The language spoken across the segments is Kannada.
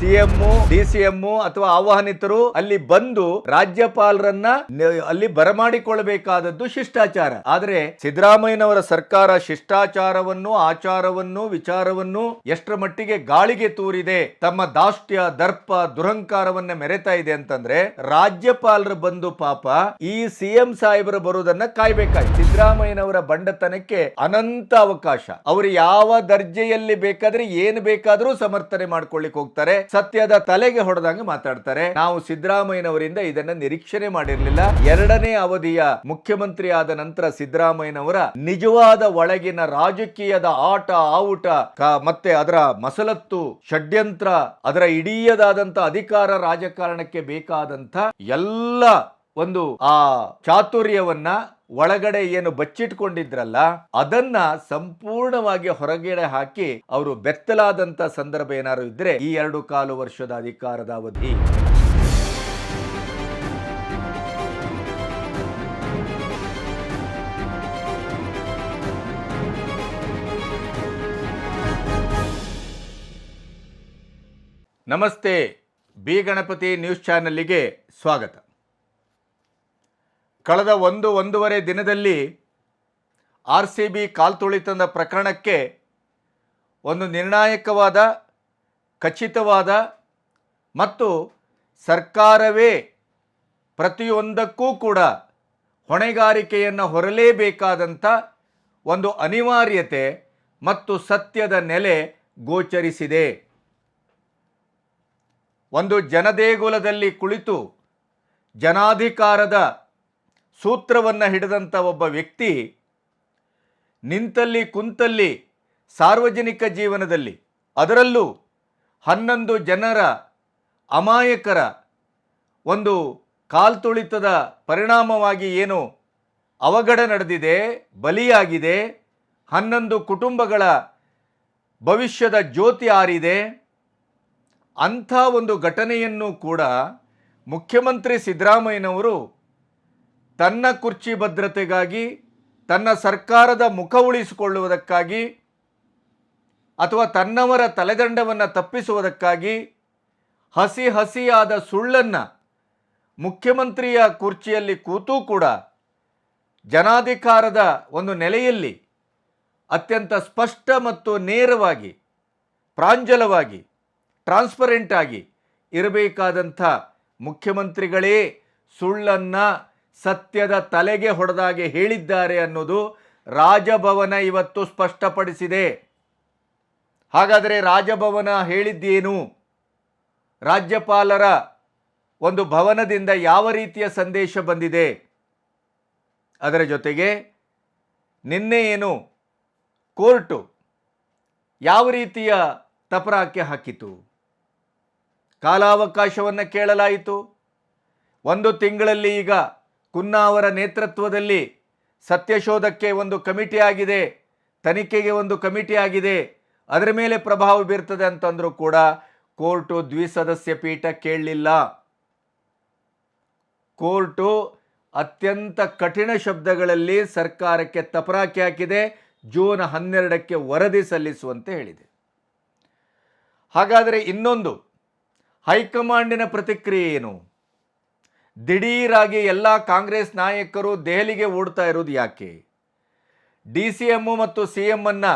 ಸಿಎಂ ಡಿ ಸಿಎಂ ಅಥವಾ ಆಹ್ವಾನಿತರು ಅಲ್ಲಿ ಬಂದು ರಾಜ್ಯಪಾಲರನ್ನ ಅಲ್ಲಿ ಬರಮಾಡಿಕೊಳ್ಳಬೇಕಾದದ್ದು ಶಿಷ್ಟಾಚಾರ. ಆದ್ರೆ ಸಿದ್ದರಾಮಯ್ಯನವರ ಸರ್ಕಾರ ಶಿಷ್ಟಾಚಾರವನ್ನು, ಆಚಾರವನ್ನು, ವಿಚಾರವನ್ನು ಎಷ್ಟರ ಮಟ್ಟಿಗೆ ಗಾಳಿಗೆ ತೂರಿದೆ, ತಮ್ಮ ದಾಷ್ಟ್ಯ, ದರ್ಪ ದುರಂಕಾರವನ್ನ ಮೆರೆತಾ ಇದೆ ಅಂತಂದ್ರೆ ರಾಜ್ಯಪಾಲರು ಬಂದು ಪಾಪ ಈ ಸಿಎಂ ಸಾಹೇಬರು ಬರುವುದನ್ನ ಕಾಯ್ಬೇಕಾಯ್ತು. ಸಿದ್ದರಾಮಯ್ಯನವರ ಬಂಡತನಕ್ಕೆ ಅನಂತ ಅವಕಾಶ. ಅವರು ಯಾವ ದರ್ಜೆಯಲ್ಲಿ ಬೇಕಾದ್ರೆ ಏನ್ ಬೇಕಾದ್ರೂ ಸಮರ್ಥನೆ ಮಾಡ್ಕೊಳ್ಳಿಕ್ ಹೋಗ್ತಾರೆ. ಸತ್ಯದ ತಲೆಗೆ ಹೊಡೆದಂಗೆ ಮಾತಾಡ್ತಾರೆ. ನಾವು ಸಿದ್ದರಾಮಯ್ಯನವರಿಂದ ಇದನ್ನ ನಿರೀಕ್ಷಣೆ ಮಾಡಿರಲಿಲ್ಲ. ಎರಡನೇ ಅವಧಿಯ ಮುಖ್ಯಮಂತ್ರಿ ಆದ ನಂತರ ಸಿದ್ದರಾಮಯ್ಯನವರ ನಿಜವಾದ ಒಳಗಿನ ರಾಜಕೀಯದ ಆಟ, ಆವುಟ ಮತ್ತೆ ಅದರ ಮಸಲತ್ತು, ಷಡ್ಯಂತ್ರ, ಅದರ ಇಡೀಯದಾದಂತ ಅಧಿಕಾರ ರಾಜಕಾರಣಕ್ಕೆ ಬೇಕಾದಂತ ಎಲ್ಲ ಒಂದು ಆ ಚಾತುರ್ಯವನ್ನ ಒಳಗಡೆ ಏನು ಬಚ್ಚಿಟ್ಕೊಂಡಿದ್ರಲ್ಲ, ಅದನ್ನ ಸಂಪೂರ್ಣವಾಗಿ ಹೊರಗಡೆ ಹಾಕಿ ಅವರು ಬೆತ್ತಲಾದಂತ ಸಂದರ್ಭ ಏನಾದ್ರು ಇದ್ರೆ ಈ ಎರಡು ಕಾಲು ವರ್ಷದ ಅಧಿಕಾರದ ಅವಧಿ. ನಮಸ್ತೆ, ಬಿ ಗಣಪತಿ ನ್ಯೂಸ್ ಚಾನಲ್ಲಿಗೆ ಸ್ವಾಗತ. ಕಳೆದ ಒಂದು, ಒಂದೂವರೆ ದಿನದಲ್ಲಿ ಆರ್ ಸಿ ಬಿ ಕಾಲ್ತುಳಿತದ ಪ್ರಕರಣಕ್ಕೆ ಒಂದು ನಿರ್ಣಾಯಕವಾದ, ಖಚಿತವಾದ ಮತ್ತು ಸರ್ಕಾರವೇ ಪ್ರತಿಯೊಂದಕ್ಕೂ ಕೂಡ ಹೊಣೆಗಾರಿಕೆಯನ್ನು ಹೊರಲೇಬೇಕಾದಂಥ ಒಂದು ಅನಿವಾರ್ಯತೆ ಮತ್ತು ಸತ್ಯದ ನೆಲೆ ಗೋಚರಿಸಿದೆ. ಒಂದು ಜನದೇಗುಲದಲ್ಲಿ ಕುಳಿತು ಜನಾಧಿಕಾರದ ಸೂತ್ರವನ್ನು ಹಿಡಿದಂಥ ಒಬ್ಬ ವ್ಯಕ್ತಿ ನಿಂತಲ್ಲಿ ಕುಂತಲ್ಲಿ ಸಾರ್ವಜನಿಕ ಜೀವನದಲ್ಲಿ ಅದರಲ್ಲೂ ಹನ್ನೊಂದು ಜನರ ಅಮಾಯಕರ ಒಂದು ಕಾಲ್ತುಳಿತದ ಪರಿಣಾಮವಾಗಿ ಏನು ಅವಘಡ ನಡೆದಿದೆ, ಬಲಿಯಾಗಿದೆ, ಹನ್ನೊಂದು ಕುಟುಂಬಗಳ ಭವಿಷ್ಯದ ಜ್ಯೋತಿ ಆರಿದೆ. ಅಂಥ ಒಂದು ಘಟನೆಯನ್ನು ಕೂಡ ಮುಖ್ಯಮಂತ್ರಿ ಸಿದ್ದರಾಮಯ್ಯನವರು ತನ್ನ ಕುರ್ಚಿ ಭದ್ರತೆಗಾಗಿ, ತನ್ನ ಸರ್ಕಾರದ ಮುಖ ಉಳಿಸಿಕೊಳ್ಳುವುದಕ್ಕಾಗಿ ಅಥವಾ ತನ್ನವರ ತಲೆದಂಡವನ್ನು ತಪ್ಪಿಸುವುದಕ್ಕಾಗಿ ಹಸಿ ಹಸಿಯಾದ ಸುಳ್ಳನ್ನು ಮುಖ್ಯಮಂತ್ರಿಯ ಕುರ್ಚಿಯಲ್ಲಿ ಕೂತೂ ಕೂಡ ಜನಾಧಿಕಾರದ ಒಂದು ನೆಲೆಯಲ್ಲಿ ಅತ್ಯಂತ ಸ್ಪಷ್ಟ ಮತ್ತು ನೇರವಾಗಿ, ಪ್ರಾಂಜಲವಾಗಿ ಟ್ರಾನ್ಸ್ಪರೆಂಟ್ ಆಗಿ ಇರಬೇಕಾದಂಥ ಮುಖ್ಯಮಂತ್ರಿಗಳೇ ಸುಳ್ಳನ್ನ ಸತ್ಯದ ತಲೆಗೆ ಹೊಡೆದಾಗೆ ಹೇಳಿದ್ದಾರೆ ಅನ್ನೋದು ರಾಜಭವನ ಇವತ್ತು ಸ್ಪಷ್ಟಪಡಿಸಿದೆ. ಹಾಗಾದರೆ ರಾಜಭವನ ಹೇಳಿದ್ದೇನು? ರಾಜ್ಯಪಾಲರ ಒಂದು ಭವನದಿಂದ ಯಾವ ರೀತಿಯ ಸಂದೇಶ ಬಂದಿದೆ? ಅದರ ಜೊತೆಗೆ ನಿನ್ನೆ ಏನು ಕೋರ್ಟು ಯಾವ ರೀತಿಯ ತಪರಾಕ್ಕೆ ಹಾಕಿತು? ಕಾಲಾವಕಾಶವನ್ನು ಕೇಳಲಾಯಿತು. ಒಂದು ತಿಂಗಳಲ್ಲಿ ಈಗ ಕುನ್ನಾ ಅವರ ನೇತೃತ್ವದಲ್ಲಿ ಸತ್ಯಶೋಧಕ್ಕೆ ಒಂದು ಕಮಿಟಿ ಆಗಿದೆ ತನಿಖೆಗೆ ಒಂದು ಕಮಿಟಿ ಆಗಿದೆ ಅದರ ಮೇಲೆ ಪ್ರಭಾವ ಬೀರ್ತದೆ ಅಂತಂದರೂ ಕೂಡ ಕೋರ್ಟು ದ್ವಿಸದಸ್ಯ ಪೀಠ ಕೇಳಲಿಲ್ಲ. ಕೋರ್ಟು ಅತ್ಯಂತ ಕಠಿಣ ಶಬ್ದಗಳಲ್ಲಿ ಸರ್ಕಾರಕ್ಕೆ ತಪರಾಕಿ ಹಾಕಿದೆ, ಜೂನ್ ಹನ್ನೆರಡಕ್ಕೆ ವರದಿ ಸಲ್ಲಿಸುವಂತೆ ಹೇಳಿದೆ. ಹಾಗಾದರೆ ಇನ್ನೊಂದು, ಹೈಕಮಾಂಡಿನ ಪ್ರತಿಕ್ರಿಯೆ ಏನು? ದಿಢೀರಾಗಿ ಎಲ್ಲ ಕಾಂಗ್ರೆಸ್ ನಾಯಕರು ದೆಹಲಿಗೆ ಓಡ್ತಾ ಇರೋದು ಯಾಕೆ? ಡಿ ಸಿ ಎಮ್ಮು ಮತ್ತು ಸಿ ಎಮ್ಮನ್ನು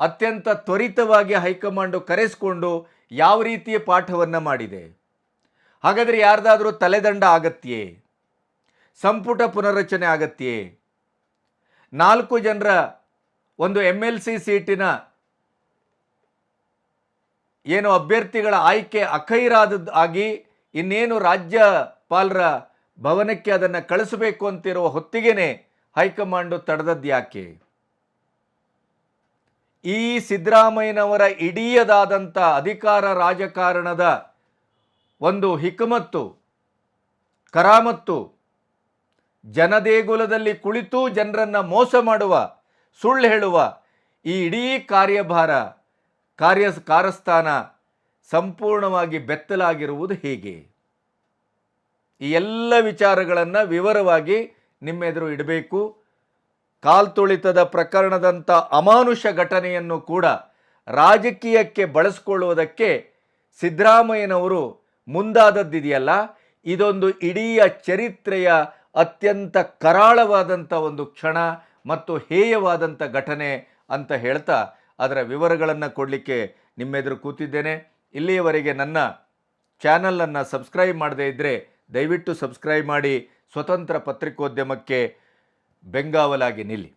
ಅತ್ಯಂತ ತ್ವರಿತವಾಗಿ ಹೈಕಮಾಂಡು ಕರೆಸಿಕೊಂಡು ಯಾವ ರೀತಿಯ ಪಾಠವನ್ನು ಮಾಡಿದೆ? ಹಾಗಾದರೆ ಯಾರ್ದಾದರೂ ತಲೆದಂಡ ಆಗತ್ಯೇ? ಸಂಪುಟ ಪುನರ್ರಚನೆ ಆಗತ್ಯೇ? ನಾಲ್ಕು ಜನರ ಒಂದು ಎಂ ಎಲ್ ಸಿ ಸೀಟಿನ ಏನು ಅಭ್ಯರ್ಥಿಗಳ ಆಯ್ಕೆ ಅಖೈರಾದದ್ದು ಆಗಿ ಇನ್ನೇನು ರಾಜ್ಯಪಾಲರ ಭವನಕ್ಕೆ ಅದನ್ನು ಕಳಿಸಬೇಕು ಅಂತಿರುವ ಹೊತ್ತಿಗೆನೆ ಹೈಕಮಾಂಡು ತಡೆದದ್ದು ಯಾಕೆ? ಈ ಸಿದ್ದರಾಮಯ್ಯನವರ ಇಡೀಯದಾದಂಥ ಅಧಿಕಾರ ರಾಜಕಾರಣದ ಒಂದು ಹಿಕಮತ್ತು, ಕರಾಮತ್ತು, ಜನದೇಗುಲದಲ್ಲಿ ಕುಳಿತು ಜನರನ್ನು ಮೋಸ ಮಾಡುವ, ಸುಳ್ಳು ಹೇಳುವ ಈ ಇಡೀ ಕಾರ್ಯಭಾರ, ಕಾರ್ಯ ಕಾರಸ್ಥಾನ ಸಂಪೂರ್ಣವಾಗಿ ಬೆತ್ತಲಾಗಿರುವುದು ಹೇಗೆ? ಈ ಎಲ್ಲ ವಿಚಾರಗಳನ್ನು ವಿವರವಾಗಿ ನಿಮ್ಮೆದುರು ಇಡಬೇಕು. ಕಾಲ್ತುಳಿತದ ಪ್ರಕರಣದಂಥ ಅಮಾನುಷ ಘಟನೆಯನ್ನು ಕೂಡ ರಾಜಕೀಯಕ್ಕೆ ಬಳಸ್ಕೊಳ್ಳುವುದಕ್ಕೆ ಸಿದ್ದರಾಮಯ್ಯನವರು ಮುಂದಾದದ್ದಿದೆಯಲ್ಲ, ಇದೊಂದು ಇಡೀ ಚರಿತ್ರೆಯ ಅತ್ಯಂತ ಕರಾಳವಾದಂಥ ಒಂದು ಕ್ಷಣ ಮತ್ತು ಹೇಯವಾದಂಥ ಘಟನೆ ಅಂತ ಹೇಳ್ತಾ ಅದರ ವಿವರಗಳನ್ನು ಕೊಡಲಿಕ್ಕೆ ನಿಮ್ಮೆದುರು ಕೂತಿದ್ದೇನೆ. ಇಲ್ಲಿಯವರೆಗೆ ನನ್ನ ಚಾನಲನ್ನು ಸಬ್ಸ್ಕ್ರೈಬ್ ಮಾಡದೇ ಇದ್ದರೆ ದಯವಿಟ್ಟು ಸಬ್ಸ್ಕ್ರೈಬ್ ಮಾಡಿ ಸ್ವತಂತ್ರ ಪತ್ರಿಕೋದ್ಯಮಕ್ಕೆ ಬೆಂಗಾವಲಾಗಿ ನಿಲ್ಲಿ.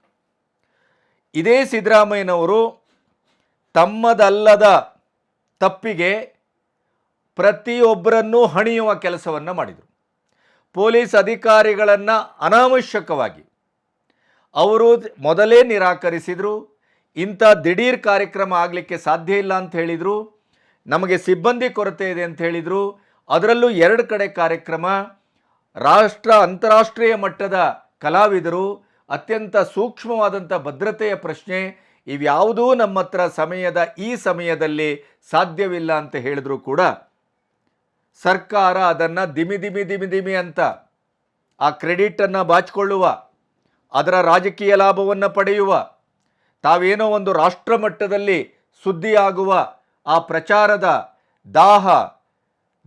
ಇದೇ ಸಿದ್ದರಾಮಯ್ಯನವರು ತಮ್ಮದಲ್ಲದ ತಪ್ಪಿಗೆ ಪ್ರತಿಯೊಬ್ಬರನ್ನೂ ಹಣಿಯುವ ಕೆಲಸವನ್ನು ಮಾಡಿದರು. ಪೊಲೀಸ್ ಅಧಿಕಾರಿಗಳನ್ನು ಅನಾವಶ್ಯಕವಾಗಿ ಅವರು ಮೊದಲೇ ನಿರಾಕರಿಸಿದರು. ಇಂಥ ದಿಢೀರ್ ಕಾರ್ಯಕ್ರಮ ಆಗಲಿಕ್ಕೆ ಸಾಧ್ಯ ಇಲ್ಲ ಅಂತ ಹೇಳಿದರು. ನಮಗೆ ಸಿಬ್ಬಂದಿ ಕೊರತೆ ಇದೆ ಅಂತ ಹೇಳಿದರು. ಅದರಲ್ಲೂ ಎರಡು ಕಡೆ ಕಾರ್ಯಕ್ರಮ. ರಾಷ್ಟ್ರ, ಅಂತಾರಾಷ್ಟ್ರೀಯ ಮಟ್ಟದ ಕಲಾವಿದರು, ಅತ್ಯಂತ ಸೂಕ್ಷ್ಮವಾದಂಥ ಭದ್ರತೆಯ ಪ್ರಶ್ನೆ, ಇವ್ಯಾವುದೂ ನಮ್ಮ ಹತ್ರ ಸಮಯದ, ಈ ಸಮಯದಲ್ಲಿ ಸಾಧ್ಯವಿಲ್ಲ ಅಂತ ಹೇಳಿದ್ರು ಕೂಡ ಸರ್ಕಾರ ಅದನ್ನು ದಿಮಿ ದಿಮಿ ದಿಮಿ ದಿಮಿ ಅಂತ ಆ ಕ್ರೆಡಿಟನ್ನು ಬಾಚಿಕೊಳ್ಳುವ, ಅದರ ರಾಜಕೀಯ ಲಾಭವನ್ನು ಪಡೆಯುವ, ತಾವೇನೋ ಒಂದು ರಾಷ್ಟ್ರ ಮಟ್ಟದಲ್ಲಿ ಸುದ್ದಿಯಾಗುವ ಆ ಪ್ರಚಾರದ ದಾಹ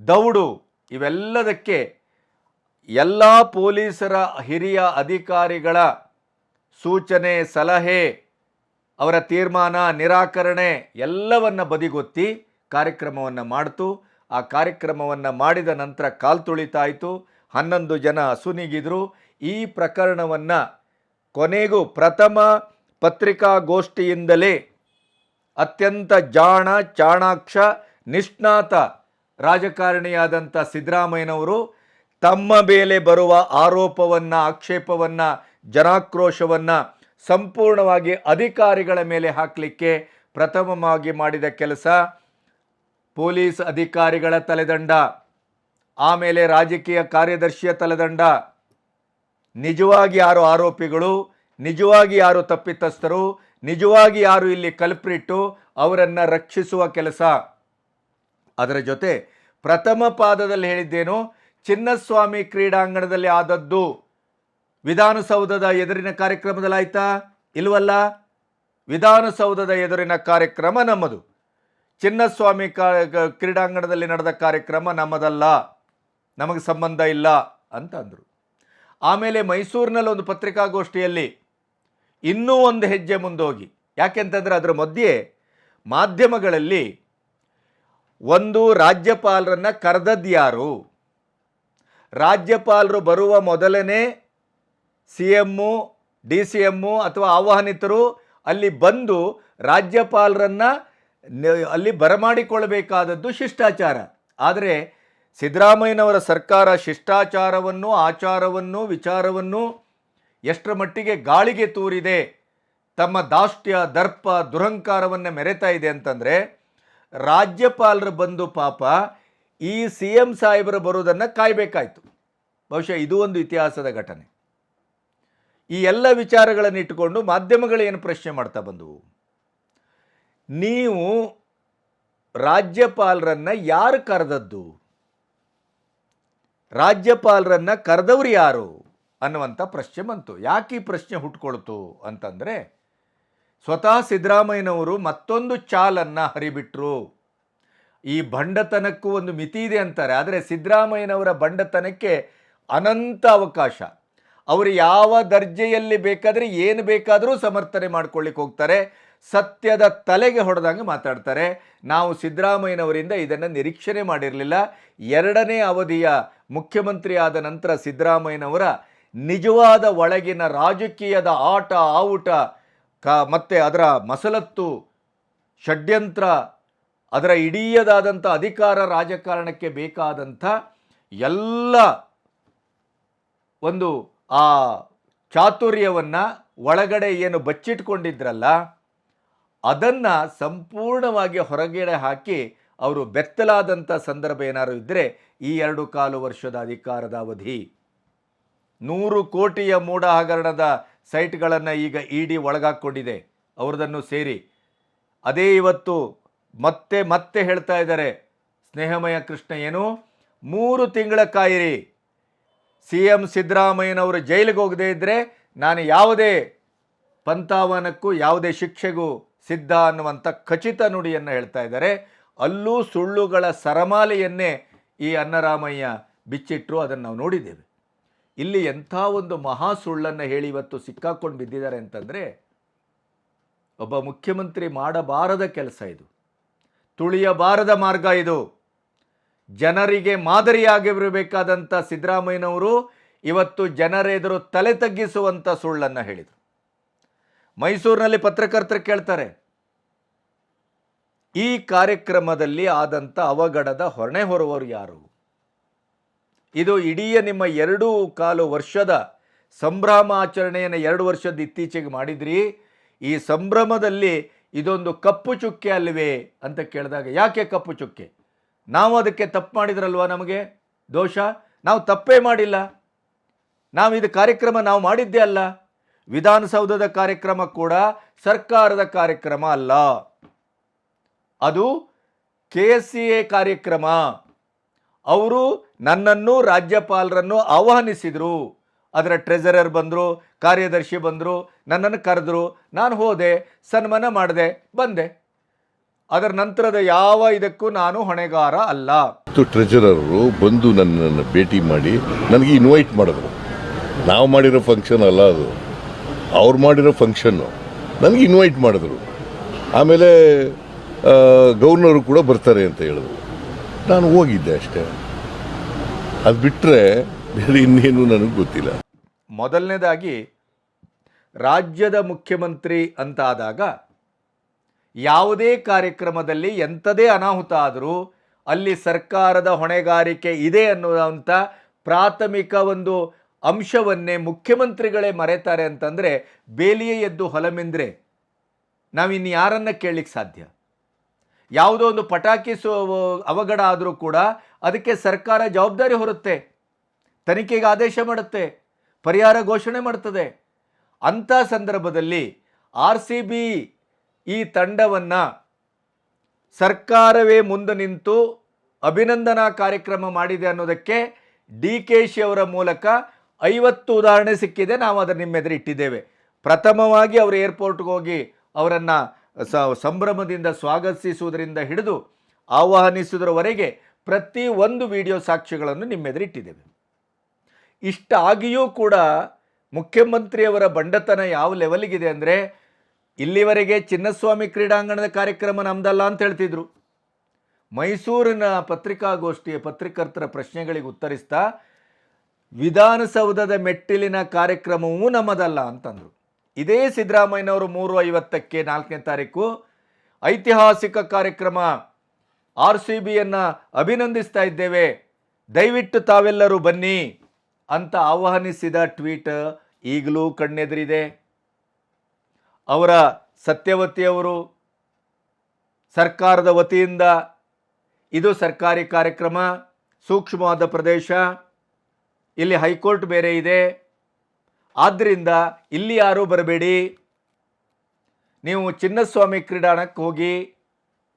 ದೌಡು ಇವೆಲ್ಲದಕ್ಕೆ ಎಲ್ಲ ಪೊಲೀಸರ ಹಿರಿಯ ಅಧಿಕಾರಿಗಳ ಸೂಚನೆ, ಸಲಹೆ, ಅವರ ತೀರ್ಮಾನ, ನಿರಾಕರಣೆ ಎಲ್ಲವನ್ನು ಬದಿಗೊತ್ತಿ ಕಾರ್ಯಕ್ರಮವನ್ನು ಮಾಡ್ತು. ಆ ಕಾರ್ಯಕ್ರಮವನ್ನು ಮಾಡಿದ ನಂತರ ಕಾಲು ತುಳಿತಾಯಿತು. ಹನ್ನೊಂದು ಜನ ಸುನಿಗಿದ್ರು. ಈ ಪ್ರಕರಣವನ್ನು ಕೊನೆಗೂ ಪ್ರಥಮ ಪತ್ರಿಕಾಗೋಷ್ಠಿಯಿಂದಲೇ ಅತ್ಯಂತ ಜಾಣ, ಚಾಣಾಕ್ಷ, ನಿಷ್ಣಾತ ರಾಜಕಾರಣಿಯಾದಂಥ ಸಿದ್ದರಾಮಯ್ಯನವರು ತಮ್ಮ ಮೇಲೆ ಬರುವ ಆರೋಪವನ್ನು, ಆಕ್ಷೇಪವನ್ನು, ಜನಾಕ್ರೋಶವನ್ನು ಸಂಪೂರ್ಣವಾಗಿ ಅಧಿಕಾರಿಗಳ ಮೇಲೆ ಹಾಕಲಿಕ್ಕೆ ಪ್ರಥಮವಾಗಿ ಮಾಡಿದ ಕೆಲಸ ಪೊಲೀಸ್ ಅಧಿಕಾರಿಗಳ ತಲೆದಂಡ, ಆಮೇಲೆ ರಾಜಕೀಯ ಕಾರ್ಯದರ್ಶಿಯ ತಲೆದಂಡ. ನಿಜವಾಗಿ ಯಾರು ಆರೋಪಿಗಳು, ನಿಜವಾಗಿ ಯಾರು ತಪ್ಪಿತಸ್ಥರು, ನಿಜವಾಗಿ ಯಾರು ಇಲ್ಲಿ ಕಲ್ಪ್ರಿಟ್ಟು ಅವರನ್ನು ರಕ್ಷಿಸುವ ಕೆಲಸ. ಅದರ ಜೊತೆ ಪ್ರಥಮ ಪಾದದಲ್ಲಿ ಹೇಳಿದ್ದೇನು, ಚಿನ್ನಸ್ವಾಮಿ ಕ್ರೀಡಾಂಗಣದಲ್ಲಿ ಆದದ್ದು ವಿಧಾನಸೌಧದ ಎದುರಿನ ಕಾರ್ಯಕ್ರಮದಲ್ಲಿ ಆಯ್ತಾ ಇಲ್ವಲ್ಲ? ವಿಧಾನಸೌಧದ ಎದುರಿನ ಕಾರ್ಯಕ್ರಮ ನಮ್ಮದು. ಚಿನ್ನಸ್ವಾಮಿ ಕ್ರೀಡಾಂಗಣದಲ್ಲಿ ನಡೆದ ಕಾರ್ಯಕ್ರಮ ನಮ್ಮದಲ್ಲ. ನಮಗೆ ಸಂಬಂಧ ಇಲ್ಲ ಅಂತ ಅಂದರು. ಆಮೇಲೆ ಮೈಸೂರಿನಲ್ಲಿ ಒಂದು ಪತ್ರಿಕಾಗೋಷ್ಠಿಯಲ್ಲಿ ಇನ್ನೂ ಒಂದು ಹೆಜ್ಜೆ ಮುಂದೋಗಿ. ಯಾಕೆಂತಂದರೆ ಅದರ ಮಧ್ಯೆ ಮಾಧ್ಯಮಗಳಲ್ಲಿ ಒಂದು ರಾಜ್ಯಪಾಲರನ್ನು ಕರೆದದ್ದು ಯಾರು? ರಾಜ್ಯಪಾಲರು ಬರುವ ಮೊದಲನೇ C M D C M ಅಥವಾ ಆಹ್ವಾನಿತರು ಅಲ್ಲಿ ಬಂದು ರಾಜ್ಯಪಾಲರನ್ನು ಅಲ್ಲಿ ಬರಮಾಡಿಕೊಳ್ಳಬೇಕಾದದ್ದು ಶಿಷ್ಟಾಚಾರ. ಆದರೆ ಸಿದ್ದರಾಮಯ್ಯನವರ ಸರ್ಕಾರ ಶಿಷ್ಟಾಚಾರವನ್ನು ಆಚಾರವನ್ನು ವಿಚಾರವನ್ನು ಎಷ್ಟರ ಮಟ್ಟಿಗೆ ಗಾಳಿಗೆ ತೂರಿದೆ, ತಮ್ಮ ದಾಷ್ಟ್ಯ, ದರ್ಪ, ದುರಹಂಕಾರವನ್ನು ಮೆರೆತಾ ಇದೆ ಅಂತಂದರೆ ರಾಜ್ಯಪಾಲರು ಬಂದು ಪಾಪ ಈ ಸಿ ಎಂ ಸಾಹೇಬರು ಬರೋದನ್ನು ಕಾಯಬೇಕಾಯ್ತು. ಬಹುಶಃ ಇದು ಒಂದು ಇತಿಹಾಸದ ಘಟನೆ. ಈ ಎಲ್ಲ ವಿಚಾರಗಳನ್ನು ಇಟ್ಟುಕೊಂಡು ಮಾಧ್ಯಮಗಳು ಏನು ಪ್ರಶ್ನೆ ಮಾಡ್ತಾ ಬಂದವು? ನೀವು ರಾಜ್ಯಪಾಲರನ್ನು ಯಾರು ಕರೆದದ್ದು? ರಾಜ್ಯಪಾಲರನ್ನು ಕರೆದವರು ಯಾರು ಅನ್ನುವಂಥ ಪ್ರಶ್ನೆ ಬಂತು. ಯಾಕೆ ಈ ಪ್ರಶ್ನೆ ಹುಟ್ಕೊಳ್ತು ಅಂತಂದರೆ ಸ್ವತಃ ಸಿದ್ದರಾಮಯ್ಯನವರು ಮತ್ತೊಂದು ಚಾಲನ್ನು ಹರಿಬಿಟ್ರು. ಈ ಬಂಡತನಕ್ಕೂ ಒಂದು ಮಿತಿ ಇದೆ ಅಂತಾರೆ, ಆದರೆ ಸಿದ್ದರಾಮಯ್ಯನವರ ಬಂಡತನಕ್ಕೆ ಅನಂತ ಅವಕಾಶ. ಅವರು ಯಾವ ದರ್ಜೆಯಲ್ಲಿ ಬೇಕಾದರೆ ಏನು ಬೇಕಾದರೂ ಸಮರ್ಥನೆ ಮಾಡ್ಕೊಳ್ಳಿಕ್ಕೆ ಹೋಗ್ತಾರೆ, ಸತ್ಯದ ತಲೆಗೆ ಹೊಡೆದಂಗೆ ಮಾತಾಡ್ತಾರೆ. ನಾವು ಸಿದ್ದರಾಮಯ್ಯನವರಿಂದ ಇದನ್ನು ನಿರೀಕ್ಷಣೆ ಮಾಡಿರಲಿಲ್ಲ. ಎರಡನೇ ಅವಧಿಯ ಮುಖ್ಯಮಂತ್ರಿ ಆದ ನಂತರ ಸಿದ್ದರಾಮಯ್ಯನವರ ನಿಜವಾದ ಒಳಗಿನ ರಾಜಕೀಯದ ಆಟ, ಆವುಟ ಕ, ಮತ್ತು ಅದರ ಮಸಲತ್ತು ಷಡ್ಯಂತ್ರ, ಅದರ ಇಡೀಯದಾದಂಥ ಅಧಿಕಾರ ರಾಜಕಾರಣಕ್ಕೆ ಬೇಕಾದಂಥ ಎಲ್ಲ ಒಂದು ಆ ಚಾತುರ್ಯವನ್ನು ಒಳಗಡೆ ಏನು ಬಚ್ಚಿಟ್ಕೊಂಡಿದ್ರಲ್ಲ, ಅದನ್ನು ಸಂಪೂರ್ಣವಾಗಿ ಹೊರಗಡೆ ಹಾಕಿ ಅವರು ಬೆತ್ತಲಾದಂಥ ಸಂದರ್ಭ ಏನಾದರೂ ಇದ್ದರೆ ಈ ಎರಡು ಕಾಲು ವರ್ಷದ ಅಧಿಕಾರದ ಅವಧಿ. ನೂರು ಕೋಟಿಯ ಮೂಢ ಹಗರಣದ ಸೈಟ್ಗಳನ್ನು ಈಗ ಇ ಡಿ ಒಳಗಾಕ್ಕೊಂಡಿದೆ. ಅವ್ರದನ್ನು ಸೇರಿ. ಅದೇ ಇವತ್ತು ಮತ್ತೆ ಮತ್ತೆ ಹೇಳ್ತಾ ಇದ್ದಾರೆ ಸ್ನೇಹಮಯ ಕೃಷ್ಣ ಏನು ಮೂರು ತಿಂಗಳ ಕಾಯಿರಿ. ಸಿ ಎಂ ಸಿದ್ದರಾಮಯ್ಯನವರು ಜೈಲಿಗೆ ಹೋಗದೇ ಇದ್ದರೆ ನಾನು ಯಾವುದೇ ಪಂಥಾವನಕ್ಕೂ ಯಾವುದೇ ಶಿಕ್ಷೆಗೂ ಸಿದ್ಧ ಅನ್ನುವಂಥ ಖಚಿತ ನುಡಿಯನ್ನು ಹೇಳ್ತಾ ಇದ್ದಾರೆ. ಅಲ್ಲೂ ಸುಳ್ಳುಗಳ ಸರಮಾಲೆಯನ್ನೇ ಈ ಅನ್ನರಾಮಯ್ಯ ಬಿಚ್ಚಿಟ್ಟರು ಅದನ್ನು ನಾವು ನೋಡಿದ್ದೇವೆ. ಇಲ್ಲಿ ಎಂಥ ಒಂದು ಮಹಾ ಸುಳ್ಳನ್ನು ಹೇಳಿ ಇವತ್ತು ಸಿಕ್ಕಾಕೊಂಡು ಬಿದ್ದಿದ್ದಾರೆ ಅಂತಂದರೆ, ಒಬ್ಬ ಮುಖ್ಯಮಂತ್ರಿ ಮಾಡಬಾರದ ಕೆಲಸ ಇದು. ತುಳಿಯಬಾರದ ಮಾರ್ಗ ಇದು. ಜನರಿಗೆ ಮಾದರಿಯಾಗಿರಬೇಕಾದಂಥ ಸಿದ್ದರಾಮಯ್ಯನವರು ಇವತ್ತು ಜನರೆದುರು ತಲೆ ತಗ್ಗಿಸುವಂಥ ಸುಳ್ಳನ್ನು ಹೇಳಿದರು. ಮೈಸೂರಿನಲ್ಲಿ ಪತ್ರಕರ್ತರು ಕೇಳ್ತಾರೆ, ಈ ಕಾರ್ಯಕ್ರಮದಲ್ಲಿ ಆದಂಥ ಅವಘಡದ ಹೊರಣೆ ಹೊರುವವರು ಯಾರು? ಇದು ಇಡೀ ನಿಮ್ಮ ಎರಡು ಕಾಲು ವರ್ಷದ ಸಂಭ್ರಮ ಆಚರಣೆಯನ್ನು ಎರಡು ವರ್ಷದ ಇತ್ತೀಚೆಗೆ ಮಾಡಿದ್ರಿ. ಈ ಸಂಭ್ರಮದಲ್ಲಿ ಇದೊಂದು ಕಪ್ಪು ಚುಕ್ಕೆ ಅಲ್ವೇ ಅಂತ ಕೇಳಿದಾಗ, ಯಾಕೆ ಕಪ್ಪು ಚುಕ್ಕೆ? ನಾವು ಅದಕ್ಕೆ ತಪ್ಪು ಮಾಡಿದ್ರಲ್ವಾ ನಮಗೆ? ದೋಷ? ನಾವು ತಪ್ಪೇ ಮಾಡಿಲ್ಲ. ನಾವು ಇದು ಕಾರ್ಯಕ್ರಮ ನಾವು ಮಾಡಿದ್ದೇ ಅಲ್ಲ. ವಿಧಾನಸೌಧದ ಕಾರ್ಯಕ್ರಮ ಕೂಡ ಸರ್ಕಾರದ ಕಾರ್ಯಕ್ರಮ ಅಲ್ಲ. ಅದು ಕೆ ಎಸ್ ಸಿ ಎ ಕಾರ್ಯಕ್ರಮ. ಅವರು ನನ್ನನ್ನು ರಾಜ್ಯಪಾಲರನ್ನು ಆಹ್ವಾನಿಸಿದರು. ಅದರ ಟ್ರೆಜರರ್ ಬಂದರು, ಕಾರ್ಯದರ್ಶಿ ಬಂದರು, ನನ್ನನ್ನು ಕರೆದ್ರು. ನಾನು ಹೋದೆ, ಸನ್ಮಾನ ಮಾಡಿದೆ, ಬಂದೆ. ಅದರ ನಂತರದ ಯಾವ ಇದಕ್ಕೂ ನಾನು ಹೊಣೆಗಾರ ಅಲ್ಲ. ಟ್ರೆಜರರು ಬಂದು ನನ್ನನ್ನು ಭೇಟಿ ಮಾಡಿ ನನಗೆ ಇನ್ವೈಟ್ ಮಾಡಿದ್ರು. ನಾವು ಮಾಡಿರೋ ಫಂಕ್ಷನ್ ಅಲ್ಲ ಅದು. ಅವ್ರು ಮಾಡಿರೋ ಫಂಕ್ಷನ್ನು ನನಗೆ ಇನ್ವೈಟ್ ಮಾಡಿದ್ರು. ಆಮೇಲೆ ಗವರ್ನರು ಕೂಡ ಬರ್ತಾರೆ ಅಂತ ಹೇಳಿದ್ರು. ನಾನು ಹೋಗಿದ್ದೆ ಅಷ್ಟೇ. ಅದು ಬಿಟ್ಟರೆ ಬೇರೆ ಇನ್ನೇನು ನನಗೆ ಗೊತ್ತಿಲ್ಲ. ಮೊದಲನೇದಾಗಿ ರಾಜ್ಯದ ಮುಖ್ಯಮಂತ್ರಿ ಅಂತ ಆದಾಗ ಯಾವುದೇ ಕಾರ್ಯಕ್ರಮದಲ್ಲಿ ಎಂಥದೇ ಅನಾಹುತ ಆದರೂ ಅಲ್ಲಿ ಸರ್ಕಾರದ ಹೊಣೆಗಾರಿಕೆ ಇದೆ ಅನ್ನುವಂಥ ಪ್ರಾಥಮಿಕ ಒಂದು ಅಂಶವನ್ನೇ ಮುಖ್ಯಮಂತ್ರಿಗಳೇ ಮರೆತಾರೆ ಅಂತಂದರೆ ಬೇಲಿಯೇ ಎದ್ದು ಹೊಲಮೆಂದ್ರೆ. ನಾವಿನ್ನು ಯಾರನ್ನು ಕೇಳಲಿಕ್ಕೆ ಸಾಧ್ಯ? ಯಾವುದೋ ಒಂದು ಪಟಾಕಿ ಅವಘಡ ಆದರೂ ಕೂಡ ಅದಕ್ಕೆ ಸರ್ಕಾರ ಜವಾಬ್ದಾರಿ ಹೊರುತ್ತೆ. ತನಿಖೆಗೆ ಆದೇಶ ಮಾಡುತ್ತೆ. ಪರಿಹಾರ ಘೋಷಣೆ ಮಾಡ್ತದೆ. ಅಂಥ ಸಂದರ್ಭದಲ್ಲಿ ಆರ್ ಸಿ ಬಿ ಈ ತಂಡವನ್ನು ಸರ್ಕಾರವೇ ಮುಂದೆ ನಿಂತು ಅಭಿನಂದನಾ ಕಾರ್ಯಕ್ರಮ ಮಾಡಿದೆ ಅನ್ನೋದಕ್ಕೆ ಡಿ ಕೆ ಶಿ ಅವರ ಮೂಲಕ ಐವತ್ತು ಉದಾಹರಣೆ ಸಿಕ್ಕಿದೆ. ನಾವು ಅದನ್ನು ನಿಮ್ಮೆದುರು ಇಟ್ಟಿದ್ದೇವೆ. ಪ್ರಥಮವಾಗಿ ಅವರು ಏರ್ಪೋರ್ಟ್ಗೆ ಹೋಗಿ ಅವರನ್ನು ಸಂಭ್ರಮದಿಂದ ಸ್ವಾಗತಿಸುವುದರಿಂದ ಹಿಡಿದು ಆಹ್ವಾನಿಸುವುದರವರೆಗೆ ಪ್ರತಿ ಒಂದು ವಿಡಿಯೋ ಸಾಕ್ಷ್ಯಗಳನ್ನು ನಿಮ್ಮೆದುರಿಟ್ಟಿದ್ದೇವೆ. ಇಷ್ಟ ಇಷ್ಟಾಗಿಯೂ ಕೂಡ ಮುಖ್ಯಮಂತ್ರಿಯವರ ಬಂಡತನ ಯಾವ ಲೆವೆಲ್ಗಿದೆ ಅಂದರೆ, ಇಲ್ಲಿವರೆಗೆ ಚಿನ್ನಸ್ವಾಮಿ ಕ್ರೀಡಾಂಗಣದ ಕಾರ್ಯಕ್ರಮ ನಮ್ದಲ್ಲ ಅಂತ ಹೇಳ್ತಿದ್ರು. ಮೈಸೂರಿನ ಪತ್ರಿಕಾಗೋಷ್ಠಿಯ ಪತ್ರಕರ್ತರ ಪ್ರಶ್ನೆಗಳಿಗೆ ಉತ್ತರಿಸ್ತಾ, ವಿಧಾನಸೌಧದ ಮೆಟ್ಟಿಲಿನ ಕಾರ್ಯಕ್ರಮವೂ ನಮ್ಮದಲ್ಲ ಅಂತಂದರು. ಇದೇ ಸಿದ್ದರಾಮಯ್ಯನವರು ಮೂರು ಐವತ್ತಕ್ಕೆ ನಾಲ್ಕನೇ ತಾರೀಕು ಐತಿಹಾಸಿಕ ಕಾರ್ಯಕ್ರಮ ಆರ್ ಸಿ ಬಿಯನ್ನು ಅಭಿನಂದಿಸ್ತಾ ಇದ್ದೇವೆ. ದಯವಿಟ್ಟು ತಾವೆಲ್ಲರೂ ಬನ್ನಿ ಅಂತ ಆಹ್ವಾನಿಸಿದ ಟ್ವೀಟ್ ಈಗಲೂ ಕಣ್ಣೆದುರಿದೆ. ಅವರ ಸತ್ಯವತಿಯವರು ಸರ್ಕಾರದ ವತಿಯಿಂದ ಇದು ಸರ್ಕಾರಿ ಕಾರ್ಯಕ್ರಮ, ಸೂಕ್ಷ್ಮವಾದ ಪ್ರದೇಶ. ಇಲ್ಲಿ ಹೈಕೋರ್ಟ್ ಬೇರೆ ಇದೆ. ಆದ್ದರಿಂದ ಇಲ್ಲಿ ಯಾರೂ ಬರಬೇಡಿ. ನೀವು ಚಿನ್ನಸ್ವಾಮಿ ಕ್ರೀಡಾಂಗಣಕ್ಕೆ ಹೋಗಿ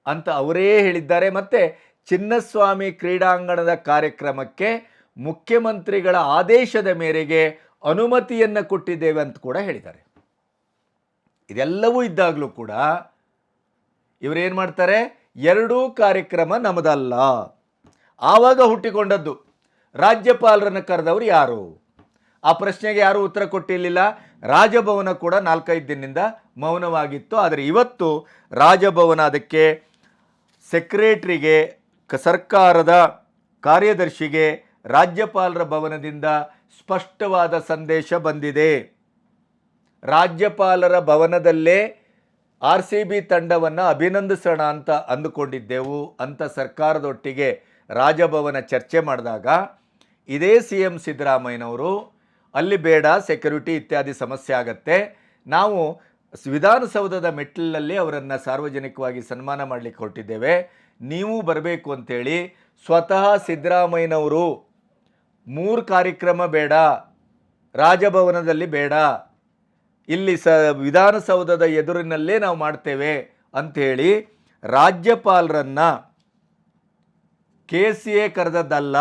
ಅಂತ ಅವರೇ ಹೇಳಿದ್ದಾರೆ. ಮತ್ತು ಚಿನ್ನಸ್ವಾಮಿ ಕ್ರೀಡಾಂಗಣದ ಕಾರ್ಯಕ್ರಮಕ್ಕೆ ಮುಖ್ಯಮಂತ್ರಿಗಳ ಆದೇಶದ ಮೇರೆಗೆ ಅನುಮತಿಯನ್ನು ಕೊಟ್ಟಿದ್ದೇವೆ ಅಂತ ಕೂಡ ಹೇಳಿದ್ದಾರೆ. ಇದೆಲ್ಲವೂ ಇದ್ದಾಗಲೂ ಕೂಡ ಇವರೇನು ಮಾಡ್ತಾರೆ? ಎರಡೂ ಕಾರ್ಯಕ್ರಮ ನಮ್ಮದಲ್ಲ ಆವಾಗ ಹುಟ್ಟಿಕೊಂಡದ್ದು ರಾಜ್ಯಪಾಲರನ್ನು ಕರೆದವರು ಯಾರು? ಆ ಪ್ರಶ್ನೆಗೆ ಯಾರೂ ಉತ್ತರ ಕೊಟ್ಟಿರಲಿಲ್ಲ. ರಾಜಭವನ ಕೂಡ ನಾಲ್ಕೈದು ದಿನದಿಂದ ಮೌನವಾಗಿತ್ತು. ಆದರೆ ಇವತ್ತು ರಾಜಭವನ ಅದಕ್ಕೆ ಸೆಕ್ರೆಟ್ರಿಗೆ ಸರ್ಕಾರದ ಕಾರ್ಯದರ್ಶಿಗೆ, ರಾಜ್ಯಪಾಲರ ಭವನದಿಂದ ಸ್ಪಷ್ಟವಾದ ಸಂದೇಶ ಬಂದಿದೆ. ರಾಜ್ಯಪಾಲರ ಭವನದಲ್ಲೇ ಆರ್ ಸಿ ಬಿ ತಂಡವನ್ನು ಅಭಿನಂದಿಸೋಣ ಅಂತ ಅಂದುಕೊಂಡಿದ್ದೆವು ಅಂತ ಸರ್ಕಾರದೊಟ್ಟಿಗೆ ರಾಜಭವನ ಚರ್ಚೆ ಮಾಡಿದಾಗ, ಇದೇ ಸಿ ಎಂ ಸಿದ್ದರಾಮಯ್ಯನವರು ಅಲ್ಲಿ ಬೇಡ ಸೆಕ್ಯೂರಿಟಿ ಇತ್ಯಾದಿ ಸಮಸ್ಯೆ ಆಗತ್ತೆ. ನಾವು ವಿಧಾನಸೌಧದ ಮೆಟ್ಟಿಲಲ್ಲಿ ಅವರನ್ನು ಸಾರ್ವಜನಿಕವಾಗಿ ಸನ್ಮಾನ ಮಾಡಲಿಕ್ಕೆ ಹೊರಟಿದ್ದೇವೆ. ನೀವು ಬರಬೇಕು ಅಂತೇಳಿ ಸ್ವತಃ ಸಿದ್ದರಾಮಯ್ಯನವರು, ಮೂರು ಕಾರ್ಯಕ್ರಮ ಬೇಡ, ರಾಜಭವನದಲ್ಲಿ ಬೇಡ, ಇಲ್ಲಿ ಸ ವಿಧಾನಸೌಧದ ಎದುರಿನಲ್ಲೇ ನಾವು ಮಾಡ್ತೇವೆ ಅಂಥೇಳಿ ರಾಜ್ಯಪಾಲರನ್ನು ಕೆ ಸಿ ಎ ಕರೆದದ್ದಲ್ಲ.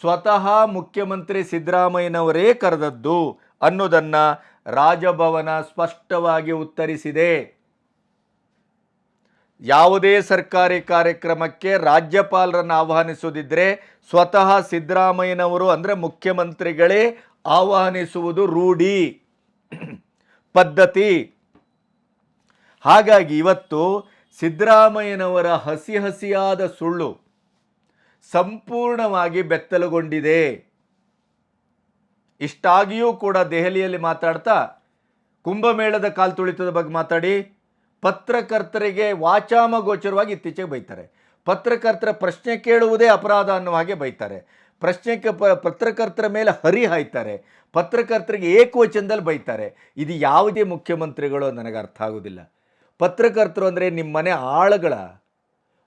ಸ್ವತಃ ಮುಖ್ಯಮಂತ್ರಿ ಸಿದ್ದರಾಮಯ್ಯನವರೇ ಕರೆದದ್ದು ಅನ್ನೋದನ್ನು ರಾಜಭವನ ಸ್ಪಷ್ಟವಾಗಿ ಉತ್ತರಿಸಿದೆ. ಯಾವುದೇ ಸರ್ಕಾರಿ ಕಾರ್ಯಕ್ರಮಕ್ಕೆ ರಾಜ್ಯಪಾಲರನ್ನು ಆಹ್ವಾನಿಸುವುದಿದ್ದರೆ ಸ್ವತಃ ಸಿದ್ದರಾಮಯ್ಯನವರು ಅಂದರೆ ಮುಖ್ಯಮಂತ್ರಿಗಳೇ ಆಹ್ವಾನಿಸುವುದು ರೂಢಿ ಪದ್ಧತಿ. ಹಾಗಾಗಿ ಇವತ್ತು ಸಿದ್ದರಾಮಯ್ಯನವರ ಹಸಿ ಹಸಿಯಾದ ಸುಳ್ಳು ಸಂಪೂರ್ಣವಾಗಿ ಬೆತ್ತಲುಗೊಂಡಿದೆ. ಇಷ್ಟಾಗಿಯೂ ಕೂಡ ದೆಹಲಿಯಲ್ಲಿ ಮಾತಾಡ್ತಾ, ಕುಂಭಮೇಳದ ಕಾಲ್ತುಳಿತದ ಬಗ್ಗೆ ಮಾತಾಡಿ, ಪತ್ರಕರ್ತರಿಗೆ ವಾಚಾಮಗೋಚರವಾಗಿ ಇತ್ತೀಚೆಗೆ ಬೈತಾರೆ. ಪತ್ರಕರ್ತರ ಪ್ರಶ್ನೆ ಕೇಳುವುದೇ ಅಪರಾಧ ಅನ್ನುವ ಹಾಗೆ ಬೈತಾರೆ. ಪ್ರಶ್ನೆಗೆ ಪ, ಪತ್ರಕರ್ತರ ಮೇಲೆ ಹರಿ ಹಾಯ್ತಾರೆ. ಪತ್ರಕರ್ತರಿಗೆ ಏಕವಚನದಲ್ಲಿ ಬೈತಾರೆ. ಇದು ಯಾವುದೇ ಮುಖ್ಯಮಂತ್ರಿಗಳು ನನಗೆ ಅರ್ಥ ಆಗೋದಿಲ್ಲ ಪತ್ರಕರ್ತರು ಅಂದರೆ ನಿಮ್ಮ ಮನೆ ಆಳುಗಳ.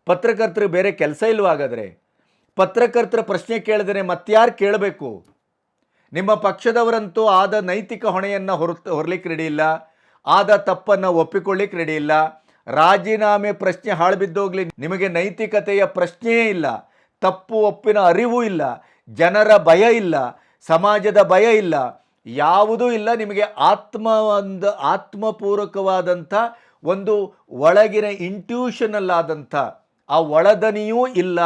ಪತ್ರಕರ್ತರು ಬೇರೆ ಕೆಲಸ ಇಲ್ವಾಗಾದರೆ ಪತ್ರಕರ್ತರ ಪ್ರಶ್ನೆ ಕೇಳಿದರೆ ಮತ್ಯಾರು ಕೇಳಬೇಕು? ನಿಮ್ಮ ಪಕ್ಷದವರಂತೂ ಆದ ನೈತಿಕ ಹೊಣೆಯನ್ನು ಹೊರತು ಹೊರಲಿಕ್ಕೆ ರೆಡಿ ಇಲ್ಲ. ಆದ ತಪ್ಪನ್ನು ಒಪ್ಪಿಕೊಳ್ಳಿಕ್ಕೆ ರೆಡಿ ಇಲ್ಲ. ರಾಜೀನಾಮೆ ಪ್ರಶ್ನೆ ಹಾಳು ಬಿದ್ದೋಗ್ಲಿ ನಿಮಗೆ ನೈತಿಕತೆಯ ಪ್ರಶ್ನೆಯೇ ಇಲ್ಲ. ತಪ್ಪು ಒಪ್ಪಿನ ಅರಿವು ಇಲ್ಲ. ಜನರ ಭಯ ಇಲ್ಲ. ಸಮಾಜದ ಭಯ ಇಲ್ಲ. ಯಾವುದೂ ಇಲ್ಲ. ನಿಮಗೆ ಆತ್ಮ ಒಂದು ಆತ್ಮಪೂರ್ವಕವಾದಂಥ ಒಂದು ಒಳಗಿನ ಇಂಟ್ಯೂಷನಲ್ಲಾದಂಥ ಆ ಒಳದನಿಯೂ ಇಲ್ಲ.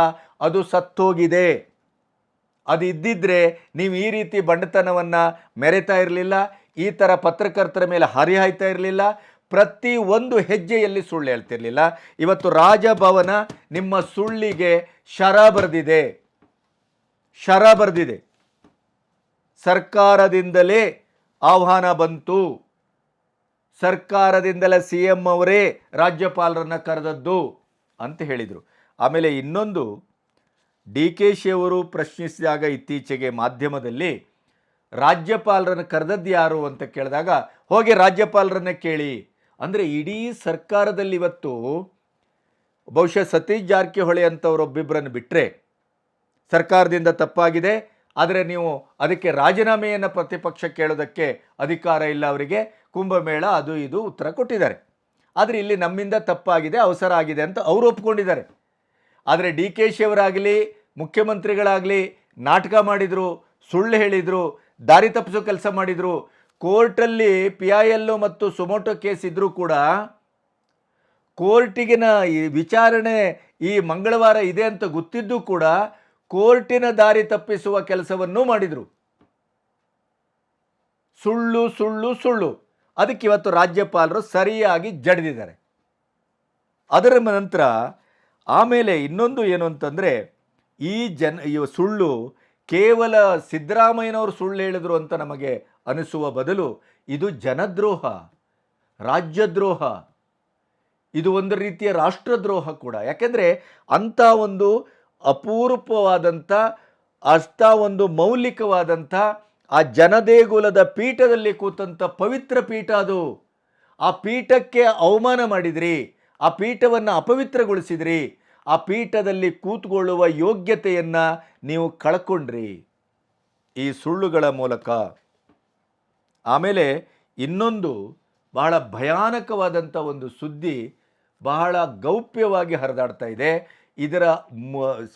ಅದು ಸತ್ತೋಗಿದೆ. ಅದು ಇದ್ದಿದ್ದರೆ ನೀವು ಈ ರೀತಿ ಬಂಡತನವನ್ನು ಮೆರೆತಾ ಇರಲಿಲ್ಲ, ಈ ಥರ ಪತ್ರಕರ್ತರ ಮೇಲೆ ಹರಿಹಾಯ್ತಾ ಇರಲಿಲ್ಲ, ಪ್ರತಿ ಒಂದು ಹೆಜ್ಜೆಯಲ್ಲಿ ಸುಳ್ಳು ಹೇಳ್ತಿರಲಿಲ್ಲ. ಇವತ್ತು ರಾಜಭವನ ನಿಮ್ಮ ಸುಳ್ಳಿಗೆ ಶರ ಬರೆದಿದೆ. ಶರ ಬರೆದಿದೆ. ಸರ್ಕಾರದಿಂದಲೇ ಆಹ್ವಾನ ಬಂತು. ಸರ್ಕಾರದಿಂದಲೇ ಸಿ ಎಂ ಅವರೇ ರಾಜ್ಯಪಾಲರನ್ನು ಕರೆದದ್ದು ಅಂತ ಹೇಳಿದರು. ಆಮೇಲೆ ಇನ್ನೊಂದು ಡಿ ಕೆ ಶಿ ಅವರು ಪ್ರಶ್ನಿಸಿದಾಗ ಇತ್ತೀಚೆಗೆ ಮಾಧ್ಯಮದಲ್ಲಿ ರಾಜ್ಯಪಾಲರನ್ನು ಕರೆದದ್ದು ಯಾರು ಅಂತ ಕೇಳಿದಾಗ, ಹೋಗಿ ರಾಜ್ಯಪಾಲರನ್ನೇ ಕೇಳಿ. ಅಂದರೆ ಇಡೀ ಸರ್ಕಾರದಲ್ಲಿ ಇವತ್ತು ಬಹುಶಃ ಸತೀಶ್ ಜಾರಕಿಹೊಳಿ ಅಂತವರೊಬ್ಬಿಬ್ಬರನ್ನು ಬಿಟ್ಟರೆ ಸರ್ಕಾರದಿಂದ ತಪ್ಪಾಗಿದೆ. ಆದರೆ ನೀವು ಅದಕ್ಕೆ ರಾಜೀನಾಮೆಯನ್ನು ಪ್ರತಿಪಕ್ಷ ಕೇಳೋದಕ್ಕೆ ಅಧಿಕಾರ ಇಲ್ಲ ಅವರಿಗೆ. ಕುಂಭಮೇಳ ಅದು ಇದು ಉತ್ತರ ಕೊಟ್ಟಿದ್ದಾರೆ. ಆದರೆ ಇಲ್ಲಿ ನಮ್ಮಿಂದ ತಪ್ಪಾಗಿದೆ, ಅವಸರ ಆಗಿದೆ ಅಂತ ಅವರು ಒಪ್ಕೊಂಡಿದ್ದಾರೆ. ಆದರೆ ಡಿ ಕೆ ಶಿಯವರಾಗಲಿ, ಮುಖ್ಯಮಂತ್ರಿಗಳಾಗಲಿ ನಾಟಕ ಮಾಡಿದರು, ಸುಳ್ಳು ಹೇಳಿದರು, ದಾರಿ ತಪ್ಪಿಸೋ ಕೆಲಸ ಮಾಡಿದರು, ಕೋರ್ಟಲ್ಲಿ ಪಿ ಐ ಎಲ್ ಮತ್ತು ಸೊಮೊಟೊ ಕೇಸ್ ಇದ್ದರೂ ಕೂಡ ಕೋರ್ಟಿಗಿನ ಈ ವಿಚಾರಣೆ ಈ ಮಂಗಳವಾರ ಇದೆ ಅಂತ ಗೊತ್ತಿದ್ದು ಕೂಡ ಕೋರ್ಟಿನ ದಾರಿ ತಪ್ಪಿಸುವ ಕೆಲಸವನ್ನು ಮಾಡಿದರು. ಸುಳ್ಳು ಸುಳ್ಳು ಸುಳ್ಳು. ಅದಕ್ಕೆ ಇವತ್ತು ರಾಜ್ಯಪಾಲರು ಸರಿಯಾಗಿ ಜಡಿದಿದ್ದಾರೆ. ಅದರ ನಂತರ ಆಮೇಲೆ ಇನ್ನೊಂದು ಏನು ಅಂತಂದರೆ, ಈ ಜನ, ಈ ಸುಳ್ಳು ಕೇವಲ ಸಿದ್ದರಾಮಯ್ಯನವರು ಸುಳ್ಳು ಹೇಳಿದ್ರು ಅಂತ ನಮಗೆ ಅನಿಸುವ ಬದಲು ಇದು ಜನದ್ರೋಹ, ರಾಜ್ಯದ್ರೋಹ. ಇದು ಒಂದು ರೀತಿಯ ರಾಷ್ಟ್ರದ್ರೋಹ ಕೂಡ. ಯಾಕೆಂದರೆ ಅಂಥ ಒಂದು ಅಪೂರ್ವವಾದಂಥ ಅಷ್ಟ ಒಂದು ಮೌಲಿಕವಾದಂಥ, ಆ ಜನದೇಗುಲದ ಪೀಠದಲ್ಲಿ ಕೂತಂಥ ಪವಿತ್ರ ಪೀಠ ಅದು. ಆ ಪೀಠಕ್ಕೆ ಅವಮಾನ ಮಾಡಿದ್ರಿ. ಆ ಪೀಠವನ್ನು ಅಪವಿತ್ರಗೊಳಿಸಿದ್ರಿ. ಆ ಪೀಠದಲ್ಲಿ ಕೂತ್ಕೊಳ್ಳುವ ಯೋಗ್ಯತೆಯನ್ನು ನೀವು ಕಳ್ಕೊಂಡ್ರಿ. ಈ ಸುಳ್ಳುಗಳ ಮೂಲಕ. ಆಮೇಲೆ ಇನ್ನೊಂದು ಬಹಳ ಭಯಾನಕವಾದಂಥ ಒಂದು ಸುದ್ದಿ ಬಹಳ ಗೌಪ್ಯವಾಗಿ ಹರಿದಾಡ್ತಾ ಇದೆ. ಇದರ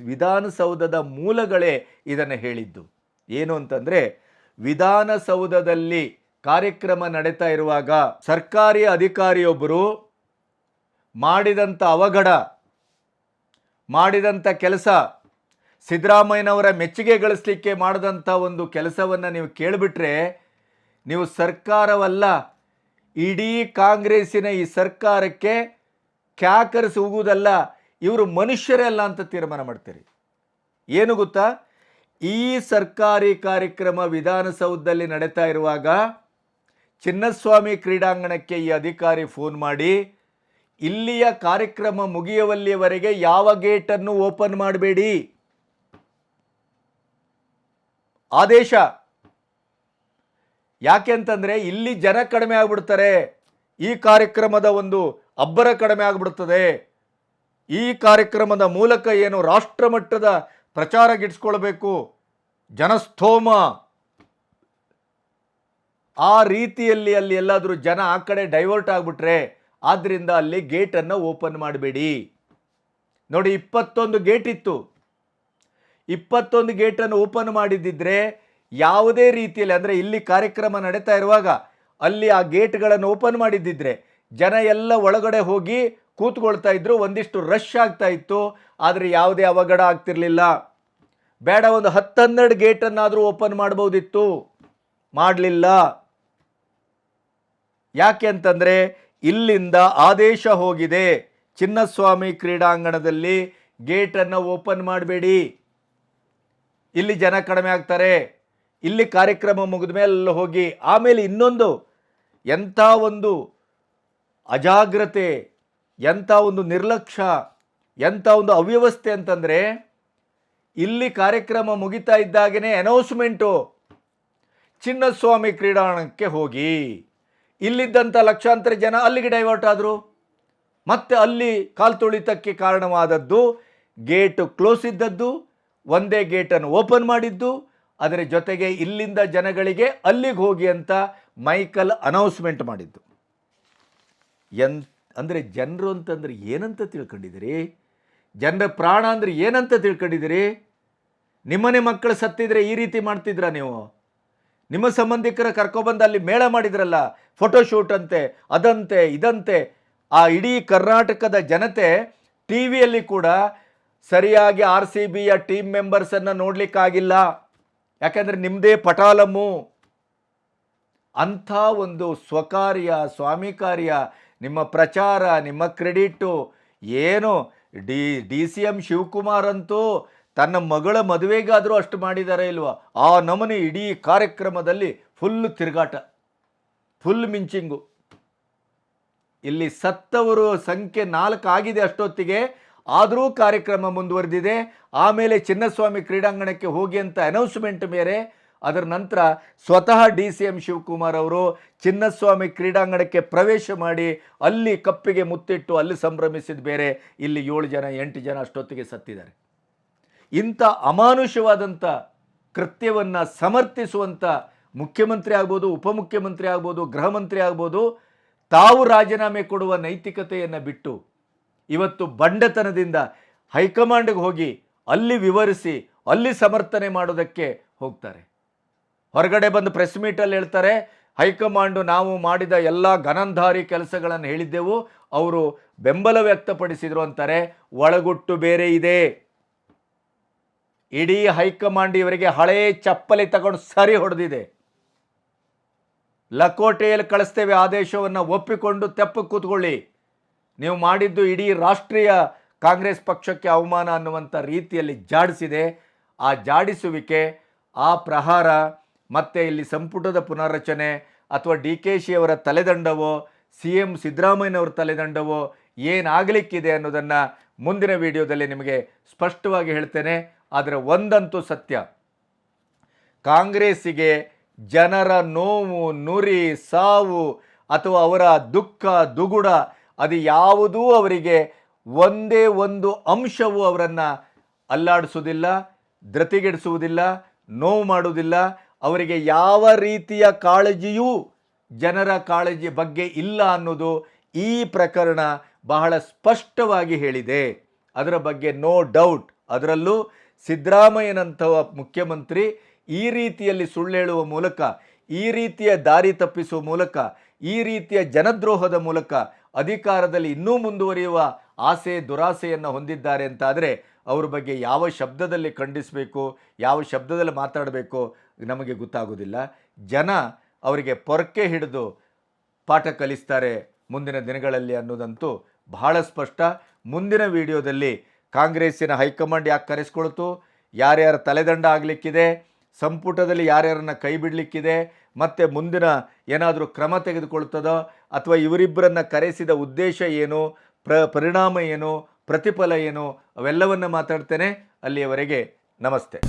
ವಿಧಾನಸೌಧದ ಮೂಲಗಳೇ ಇದನ್ನು ಹೇಳಿದ್ದು. ಏನು ಅಂತಂದರೆ, ವಿಧಾನಸೌಧದಲ್ಲಿ ಕಾರ್ಯಕ್ರಮ ನಡೀತಾ ಇರುವಾಗ ಸರ್ಕಾರಿ ಅಧಿಕಾರಿಯೊಬ್ಬರು ಮಾಡಿದಂಥ ಅವಘಡ ಮಾಡಿದಂಥ ಕೆಲಸ, ಸಿದ್ದರಾಮಯ್ಯನವರ ಮೆಚ್ಚುಗೆ ಗಳಿಸಲಿಕ್ಕೆ ಮಾಡಿದಂಥ ಒಂದು ಕೆಲಸವನ್ನು ನೀವು ಕೇಳಿಬಿಟ್ರೆ, ನೀವು ಸರ್ಕಾರವಲ್ಲ, ಇಡೀ ಕಾಂಗ್ರೆಸ್ಸಿನ ಈ ಸರ್ಕಾರಕ್ಕೆ ಕ್ಯಾಕರಿಸಿ ಹೋಗುವುದಲ್ಲ ಇವರು ಮನುಷ್ಯರೇ ಅಲ್ಲ ಅಂತ ತೀರ್ಮಾನ ಮಾಡ್ತೀರಿ. ಏನು ಗೊತ್ತಾ? ಈ ಸರ್ಕಾರಿ ಕಾರ್ಯಕ್ರಮ ವಿಧಾನಸೌಧದಲ್ಲಿ ನಡೀತಾ ಇರುವಾಗ ಚಿನ್ನಸ್ವಾಮಿ ಕ್ರೀಡಾಂಗಣಕ್ಕೆ ಈ ಅಧಿಕಾರಿ ಫೋನ್ ಮಾಡಿ ಇಲ್ಲಿಯ ಕಾರ್ಯಕ್ರಮ ಮುಗಿಯುವಲ್ಲಿಯವರೆಗೆ ಯಾವ ಗೇಟನ್ನು ಓಪನ್ ಮಾಡಬೇಡಿ? ಆದೇಶ. ಯಾಕೆ ಅಂತಂದರೆ ಇಲ್ಲಿ ಜನ ಕಡಿಮೆ ಆಗ್ಬಿಡ್ತಾರೆ. ಈ ಕಾರ್ಯಕ್ರಮದ ಒಂದು ಅಬ್ಬರ ಕಡಿಮೆ ಆಗ್ಬಿಡ್ತದೆ. ಈ ಕಾರ್ಯಕ್ರಮದ ಮೂಲಕ ಏನು ರಾಷ್ಟ್ರಮಟ್ಟದ ಪ್ರಚಾರ ಗಿಡಿಸ್ಕೊಳ್ಬೇಕು? ಜನಸ್ಥೋಮ. ಆ ರೀತಿಯಲ್ಲಿ ಅಲ್ಲಿ ಎಲ್ಲಾದರೂ ಜನ ಆ ಕಡೆ ಡೈವರ್ಟ್ ಆಗಿಬಿಟ್ರೆ ಆದ್ದರಿಂದ ಅಲ್ಲಿ ಗೇಟನ್ನು ಓಪನ್ ಮಾಡಬೇಡಿ. ನೋಡಿ, ಇಪ್ಪತ್ತೊಂದು ಗೇಟ್ ಇತ್ತು. ಇಪ್ಪತ್ತೊಂದು ಗೇಟನ್ನು ಓಪನ್ ಮಾಡಿದ್ದಿದ್ರೆ ಯಾವುದೇ ರೀತಿಯಲ್ಲಿ, ಅಂದರೆ ಇಲ್ಲಿ ಕಾರ್ಯಕ್ರಮ ನಡೀತಾ ಇರುವಾಗ ಅಲ್ಲಿ ಆ ಗೇಟ್ಗಳನ್ನು ಓಪನ್ ಮಾಡಿದ್ದಿದ್ರೆ ಜನ ಎಲ್ಲ ಒಳಗಡೆ ಹೋಗಿ ಕೂತ್ಕೊಳ್ತಾ ಇದ್ರು, ಒಂದಿಷ್ಟು ರಶ್ ಆಗ್ತಾ ಇತ್ತು. ಆದರೆ ಯಾವುದೇ ಅವಘಡ ಆಗ್ತಿರಲಿಲ್ಲ. ಬೇಡ, ಒಂದು ಹತ್ತನ್ನೆರಡು ಗೇಟನ್ನಾದರೂ ಓಪನ್ ಮಾಡ್ಬೋದಿತ್ತು. ಮಾಡಲಿಲ್ಲ. ಯಾಕೆ ಅಂತಂದರೆ ಇಲ್ಲಿಂದ ಆದೇಶ ಹೋಗಿದೆ. ಚಿನ್ನಸ್ವಾಮಿ ಕ್ರೀಡಾಂಗಣದಲ್ಲಿ ಗೇಟನ್ನು ಓಪನ್ ಮಾಡಬೇಡಿ. ಇಲ್ಲಿ ಜನ ಕಡಿಮೆ ಆಗ್ತಾರೆ. ಇಲ್ಲಿ ಕಾರ್ಯಕ್ರಮ ಮುಗಿದ ಮೇಲೆ ಹೋಗಿ ಆಮೇಲೆ ಇನ್ನೊಂದು ಎಂಥ ಒಂದು ಅಜಾಗ್ರತೆ, ಎಂಥ ಒಂದು ನಿರ್ಲಕ್ಷ್ಯ, ಎಂಥ ಒಂದು ಅವ್ಯವಸ್ಥೆ ಅಂತಂದರೆ ಇಲ್ಲಿ ಕಾರ್ಯಕ್ರಮ ಮುಗಿತಾ ಇದ್ದಾಗೇ ಅನೌನ್ಸ್ಮೆಂಟು ಚಿನ್ನಸ್ವಾಮಿ ಕ್ರೀಡಾಂಗಣಕ್ಕೆ ಹೋಗಿ. ಇಲ್ಲಿದ್ದಂಥ ಲಕ್ಷಾಂತರ ಜನ ಅಲ್ಲಿಗೆ ಡೈವರ್ಟ್ ಆದರು. ಮತ್ತೆ ಅಲ್ಲಿ ಕಾಲ್ ತುಳಿತಕ್ಕೆ ಕಾರಣವಾದದ್ದು ಗೇಟು ಕ್ಲೋಸ್ ಇದ್ದದ್ದು, ಒಂದೇ ಗೇಟನ್ನು ಓಪನ್ ಮಾಡಿದ್ದು. ಅದರ ಜೊತೆಗೆ ಇಲ್ಲಿಂದ ಜನಗಳಿಗೆ ಅಲ್ಲಿಗೆ ಹೋಗಿ ಅಂತ ಮೈಕಲ್ ಅನೌನ್ಸ್ಮೆಂಟ್ ಮಾಡಿದ್ದು. ಎನ್ ಅಂದರೆ ಜನರು ಅಂತಂದರೆ ಏನಂತ ತಿಳ್ಕೊಂಡಿದ್ದೀರಿ? ಜನರ ಪ್ರಾಣ ಅಂದರೆ ಏನಂತ ತಿಳ್ಕೊಂಡಿದ್ದೀರಿ? ನಿಮ್ಮನೆ ಮಕ್ಕಳು ಸತ್ತಿದ್ರೆ ಈ ರೀತಿ ಮಾಡ್ತಿದ್ರಾ ನೀವು? ನಿಮ್ಮ ಸಂಬಂಧಿಕರ ಕರ್ಕೊಬಂದು ಅಲ್ಲಿ ಮೇಳ ಮಾಡಿದ್ರಲ್ಲ ಫೋಟೋಶೂಟ್ ಅಂತೆ, ಅದಂತೆ, ಇದಂತೆ, ಆ ಇಡೀ ಕರ್ನಾಟಕದ ಜನತೆ ಟಿ ವಿಯಲ್ಲಿ ಕೂಡ ಸರಿಯಾಗಿ ಆರ್ ಸಿ ಬಿಯ ಟೀಮ್ ಮೆಂಬರ್ಸನ್ನು ನೋಡಲಿಕ್ಕಾಗಿಲ್ಲ. ಯಾಕೆಂದರೆ ನಿಮ್ಮದೇ ಪಟಾಲಮ್ಮು. ಅಂಥ ಒಂದು ಸ್ವಕಾರ್ಯ, ಸ್ವಾಮಿ ಕಾರ್ಯ, ನಿಮ್ಮ ಪ್ರಚಾರ, ನಿಮ್ಮ ಕ್ರೆಡಿಟ್ಟು, ಏನು D D C M Shivakumar ಅಂತೂ ತನ್ನ ಮಗಳ ಮದುವೆಗಾದರೂ ಅಷ್ಟು ಮಾಡಿದ್ದಾರೆ ಇಲ್ವಾ? ಆ ನಮನೆ ಇಡೀ ಕಾರ್ಯಕ್ರಮದಲ್ಲಿ ಫುಲ್ ತಿರುಗಾಟ ಫುಲ್ ಮಿಂಚಿಂಗು. ಇಲ್ಲಿ ಸತ್ತವರು ಸಂಖ್ಯೆ ನಾಲ್ಕು ಆಗಿದೆ ಅಷ್ಟೊತ್ತಿಗೆ. ಆದರೂ ಕಾರ್ಯಕ್ರಮ ಮುಂದುವರೆದಿದೆ. ಆಮೇಲೆ ಚಿನ್ನಸ್ವಾಮಿ ಕ್ರೀಡಾಂಗಣಕ್ಕೆ ಹೋಗಿ ಅಂತ ಅನೌನ್ಸ್ಮೆಂಟ್ ಮೇಲೆ ಅದರ ನಂತರ ಸ್ವತಃ ಡಿ ಸಿ ಎಂ ಶಿವಕುಮಾರ್ ಅವರು ಚಿನ್ನಸ್ವಾಮಿ ಕ್ರೀಡಾಂಗಣಕ್ಕೆ ಪ್ರವೇಶ ಮಾಡಿ ಅಲ್ಲಿ ಕಪ್ಪಿಗೆ ಮುತ್ತಿಟ್ಟು ಅಲ್ಲಿ ಸಂಭ್ರಮಿಸಿದ ಬೇರೆ ಇಲ್ಲಿ ಏಳು ಜನ, ಎಂಟು ಜನ ಅಷ್ಟೊತ್ತಿಗೆ ಸತ್ತಿದ್ದಾರೆ. ಇಂಥ ಅಮಾನುಷವಾದಂಥ ಕೃತ್ಯವನ್ನು ಸಮರ್ಥಿಸುವಂಥ ಮುಖ್ಯಮಂತ್ರಿ ಆಗ್ಬೋದು, ಉಪಮುಖ್ಯಮಂತ್ರಿ ಆಗ್ಬೋದು ಗೃಹ ಮಂತ್ರಿ ಆಗ್ಬೋದು, ತಾವು ರಾಜೀನಾಮೆ ಕೊಡುವ ನೈತಿಕತೆಯನ್ನು ಬಿಟ್ಟು ಇವತ್ತು ಬಂಡತನದಿಂದ ಹೈಕಮಾಂಡ್ಗೆ ಹೋಗಿ ಅಲ್ಲಿ ವಿವರಿಸಿ, ಅಲ್ಲಿ ಸಮರ್ಥನೆ ಮಾಡೋದಕ್ಕೆ ಹೋಗ್ತಾರೆ. ಹೊರಗಡೆ ಬಂದು ಪ್ರೆಸ್ ಮೀಟಲ್ಲಿ ಹೇಳ್ತಾರೆ, ಹೈಕಮಾಂಡು ನಾವು ಮಾಡಿದ ಎಲ್ಲ ಘನಂಧಾರಿ ಕೆಲಸಗಳನ್ನು ಹೇಳಿದ್ದೆವು, ಅವರು ಬೆಂಬಲ ವ್ಯಕ್ತಪಡಿಸಿದರು ಅಂತಾರೆ, ಒಳಗುಟ್ಟು ಬೇರೆ ಇದೆ. ಇಡೀ ಹೈಕಮಾಂಡ್ ಇವರಿಗೆ ಹಳೇ ಚಪ್ಪಲಿ ತಗೊಂಡು ಸರಿ ಹೊಡೆದಿದೆ. ಲಕೋಟೆಯಲ್ಲಿ ಕಳಿಸ್ತೇವೆ ಆದೇಶವನ್ನು ಒಪ್ಪಿಕೊಂಡು ತೆಪ್ಪ ಕೂತ್ಕೊಳ್ಳಿ. ನೀವು ಮಾಡಿದ್ದು ಇಡೀ ರಾಷ್ಟ್ರೀಯ ಕಾಂಗ್ರೆಸ್ ಪಕ್ಷಕ್ಕೆ ಅವಮಾನ ಅನ್ನುವಂಥ ರೀತಿಯಲ್ಲಿ ಜಾಡಿಸಿದೆ. ಆ ಜಾಡಿಸುವಿಕೆ, ಆ ಪ್ರಹಾರ, ಮತ್ತು ಇಲ್ಲಿ ಸಂಪುಟದ ಪುನರ್ರಚನೆ ಅಥವಾ ಡಿ ಕೆ ಶಿಯವರ ತಲೆದಂಡವೋ, ಸಿ ಎಂ ಸಿದ್ದರಾಮಯ್ಯನವರ ತಲೆದಂಡವೋ ಏನಾಗಲಿಕ್ಕಿದೆ ಅನ್ನೋದನ್ನು ಮುಂದಿನ ವಿಡಿಯೋದಲ್ಲಿ ನಿಮಗೆ ಸ್ಪಷ್ಟವಾಗಿ ಹೇಳ್ತೇನೆ. ಆದರೆ ಒಂದಂತೂ ಸತ್ಯ. ಕಾಂಗ್ರೆಸ್ಸಿಗೆ ಜನರ ನೋವು, ನುರಿ, ಸಾವು ಅಥವಾ ಅವರ ದುಃಖ, ದುಗುಡ ಅದು ಯಾವುದೂ ಅವರಿಗೆ ಒಂದೇ ಒಂದು ಅಂಶವು ಅವರನ್ನು ಅಲ್ಲಾಡಿಸುವುದಿಲ್ಲ ಧೃತಿಗೆಡಿಸುವುದಿಲ್ಲ ನೋವು ಮಾಡುವುದಿಲ್ಲ. ಅವರಿಗೆ ಯಾವ ರೀತಿಯ ಕಾಳಜಿಯೂ ಜನರ ಕಾಳಜಿ ಬಗ್ಗೆ ಇಲ್ಲ ಅನ್ನೋದು ಈ ಪ್ರಕರಣ ಬಹಳ ಸ್ಪಷ್ಟವಾಗಿ ಹೇಳಿದೆ. ಅದರ ಬಗ್ಗೆ ನೋ ಡೌಟ್ ಅದರಲ್ಲೂ ಸಿದ್ದರಾಮಯ್ಯನಂತಹ ಮುಖ್ಯಮಂತ್ರಿ ಈ ರೀತಿಯಲ್ಲಿ ಸುಳ್ಳು ಹೇಳುವ ಮೂಲಕ, ಈ ರೀತಿಯ ದಾರಿ ತಪ್ಪಿಸುವ ಮೂಲಕ, ಈ ರೀತಿಯ ಜನದ್ರೋಹದ ಮೂಲಕ ಅಧಿಕಾರದಲ್ಲಿ ಇನ್ನೂ ಮುಂದುವರಿಯುವ ಆಸೆ, ದುರಾಸೆಯನ್ನು ಹೊಂದಿದ್ದಾರೆ ಅಂತಾದರೆ ಅವ್ರ ಬಗ್ಗೆ ಯಾವ ಶಬ್ದದಲ್ಲಿ ಖಂಡಿಸಬೇಕು, ಯಾವ ಶಬ್ದದಲ್ಲಿ ಮಾತಾಡಬೇಕು ನಮಗೆ ಗೊತ್ತಾಗೋದಿಲ್ಲ. ಜನ ಅವರಿಗೆ ಪೊರಕೆ ಹಿಡಿದು ಪಾಠ ಕಲಿಸ್ತಾರೆ ಮುಂದಿನ ದಿನಗಳಲ್ಲಿ ಅನ್ನೋದಂತೂ ಬಹಳ ಸ್ಪಷ್ಟ. ಮುಂದಿನ ವಿಡಿಯೋದಲ್ಲಿ ಕಾಂಗ್ರೆಸ್ಸಿನ ಹೈಕಮಾಂಡ್ ಯಾಕೆ ಕರೆಸ್ಕೊಳ್ತು? ಯಾರ್ಯಾರ ತಲೆದಂಡ ಆಗಲಿಕ್ಕಿದೆ? ಸಂಪುಟದಲ್ಲಿ ಯಾರ್ಯಾರನ್ನು ಕೈ ಬಿಡಲಿಕ್ಕಿದೆ? ಮತ್ತು ಮುಂದಿನ ಏನಾದರೂ ಕ್ರಮ ತೆಗೆದುಕೊಳ್ತದೋ? ಅಥವಾ ಇವರಿಬ್ಬರನ್ನು ಕರೆಸಿದ ಉದ್ದೇಶ ಏನು? ಪ್ರ, ಪರಿಣಾಮ ಏನು? ಪ್ರತಿಫಲ ಏನು? ಅವೆಲ್ಲವನ್ನು ಮಾತಾಡ್ತೇನೆ. ಅಲ್ಲಿಯವರೆಗೆ ನಮಸ್ತೆ.